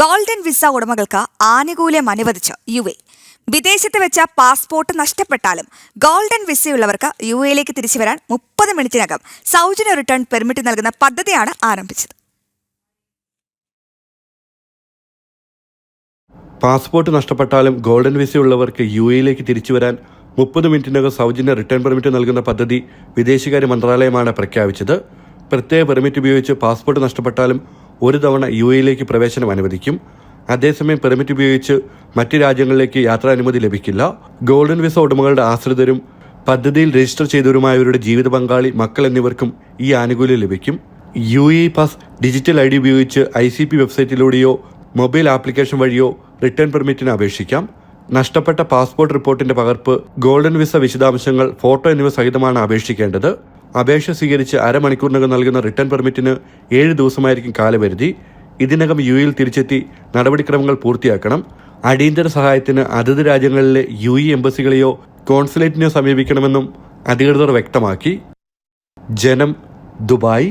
Golden visa ഉടമകൾക്ക് ആനുകൂല്യം അനുവദിച്ച് യു എ. വിദേശത്ത് വെച്ച പാസ്പോർട്ട് നഷ്ടപ്പെട്ടാലും ഗോൾഡൻ വിസയുള്ളവർക്ക് യു എയിലേക്ക് തിരിച്ചു വരാൻ മുപ്പത് മിനിറ്റിനകം സൗജന്യ റിട്ടേൺ പെർമിറ്റ് നൽകുന്ന പദ്ധതിയാണ് ആരംഭിച്ചത്. പാസ്പോർട്ട് നഷ്ടപ്പെട്ടാലും ഗോൾഡൻ വിസയുള്ളവർക്ക് യു എയിലേക്ക് തിരിച്ചു വരാൻ മുപ്പത് മിനിറ്റിനകം സൗജന്യ റിട്ടേൺ പെർമിറ്റ് നൽകുന്ന പദ്ധതി വിദേശകാര്യ മന്ത്രാലയമാണ് പ്രഖ്യാപിച്ചത്. പ്രത്യേക പെർമിറ്റ് ഉപയോഗിച്ച് പാസ്പോർട്ട് നഷ്ടപ്പെട്ടാലും ഒരു തവണ യു എയിലേക്ക് പ്രവേശനം അനുവദിക്കും. അതേസമയം പെർമിറ്റ് ഉപയോഗിച്ച് മറ്റ് രാജ്യങ്ങളിലേക്ക് യാത്രാനുമതി ലഭിക്കില്ല. ഗോൾഡൻ വിസ ഉടമകളുടെ ആശ്രിതരും പദ്ധതിയിൽ രജിസ്റ്റർ ചെയ്തവരുമായവരുടെ ജീവിത പങ്കാളി മക്കൾ എന്നിവർക്കും ഈ ആനുകൂല്യം ലഭിക്കും. U A pass digital I D ഉപയോഗിച്ച് ഐ സി പി വെബ്സൈറ്റിലൂടെയോ മൊബൈൽ ആപ്ലിക്കേഷൻ വഴിയോ റിട്ടേൺ പെർമിറ്റിന് അപേക്ഷിക്കാം. നഷ്ടപ്പെട്ട പാസ്പോർട്ട് റിപ്പോർട്ടിന്റെ പകർപ്പ് ഗോൾഡൻ വിസ വിശദാംശങ്ങൾ ഫോട്ടോ എന്നിവ സഹിതമാണ് അപേക്ഷിക്കേണ്ടത്. അപേക്ഷ സ്വീകരിച്ച് അരമണിക്കൂറിനകം നൽകുന്ന റിട്ടേൺ പെർമിറ്റിന് ഏഴ് ദിവസമായിരിക്കും കാലപരിധി. ഇതിനകം യു എയിൽ തിരിച്ചെത്തി നടപടിക്രമങ്ങൾ പൂർത്തിയാക്കണം. അടിയന്തര സഹായത്തിന് അതത് രാജ്യങ്ങളിലെ യു ഇ എംബസികളെയോ കോൺസുലേറ്റിനെയോ സമീപിക്കണമെന്നും അധികൃതർ വ്യക്തമാക്കി. ജനം ദുബായ്.